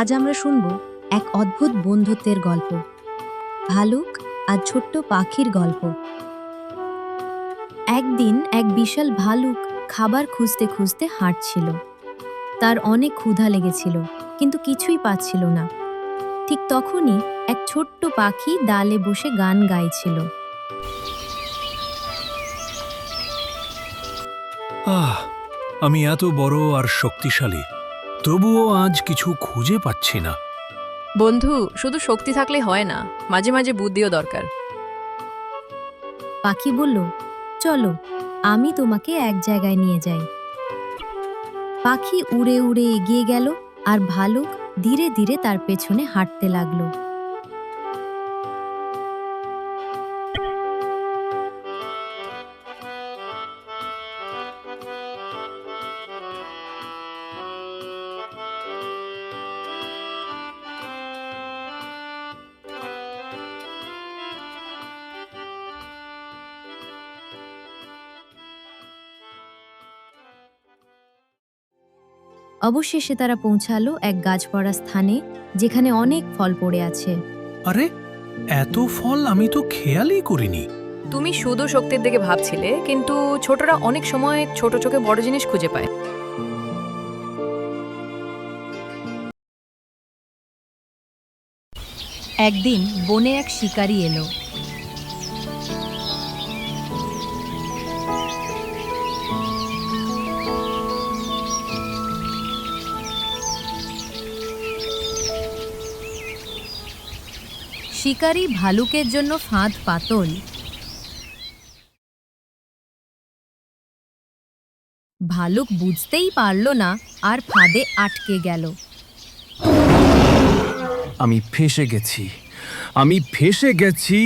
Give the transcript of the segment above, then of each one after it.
আজ আমরা শুনব এক অদ্ভুত বন্ধুত্বের গল্প। ভালুক আর ছোট্ট পাখির গল্প। একদিন এক বিশাল ভালুক খাবার খুঁজতে খুঁজতে হাঁটছিল। তার অনেক ক্ষুধা লেগেছিল, কিন্তু কিছুই পাচ্ছিল না। ঠিক তখনই এক ছোট্ট পাখি ডালে বসে গান গাইছিল। আমি এত বড় আর শক্তিশালী। তবুও আজ কিছু খুঁজে পাচ্ছি না। বন্ধু শুধু শক্তি থাকলে হয় না মাঝে মাঝে বুদ্ধিও দরকার। পাখি বলল চলো আমি তোমাকে এক জায়গায় নিয়ে যাই। পাখি উড়ে উড়ে এগিয়ে গেল আর ভালুক ধীরে ধীরে তার পেছনে হাঁটতে লাগল। অবশেষে তারা পৌঁছালো এক গাছ পড়া স্থানে যেখানে অনেক ফল পড়ে আছে। আরে এত ফল আমি তো খেয়ালই করিনি। তুমি শুধু শক্তির দিকে ভাবছিলে কিন্তু ছোটরা অনেক সময় ছোট চোখে বড় জিনিস খুঁজে পায়। একদিন বনে এক শিকারী এলো। শিকারী ভালুকের জন্য ফাঁদ পাতল। ভালুক বুঝতেই পারল না আর ফাঁদে আটকে গেল। আমি ফেসে গেছি। আমি ফেসে গেছি।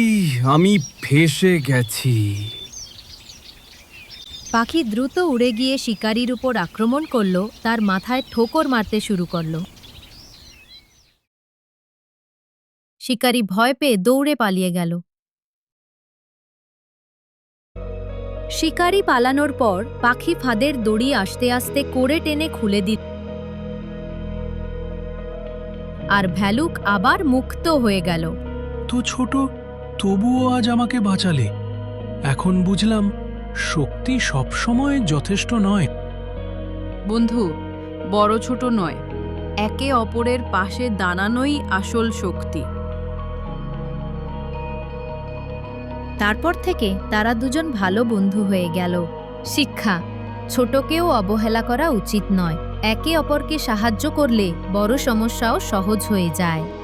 আমি ফেসে গেছি। পাখি দ্রুত উড়ে গিয়ে শিকারির উপর আক্রমণ করল তার মাথায় ঠোকর মারতে শুরু করল। শিকারি ভয় পেয়ে দৌড়ে পালিয়ে গেল। শিকারি পালানোর পর পাখি ফাঁদের দড়ি আস্তে আস্তে করে টেনে খুলে দিল। আর ভ্যালুক আবার মুক্ত হয়ে গেল। তো ছোট তবুও আজ আমাকে বাঁচালে। এখন বুঝলাম শক্তি সবসময় যথেষ্ট নয়। বন্ধু বড় ছোট নয় একে অপরের পাশে দাঁড়ানোই আসল শক্তি। তারপর থেকে তারা দুজন ভালো বন্ধু হয়ে গেল। শিক্ষা ছোটকেও অবহেলা করা উচিত নয়। একে অপরকে সাহায্য করলে বড় সমস্যাও সহজ হয়ে যায়।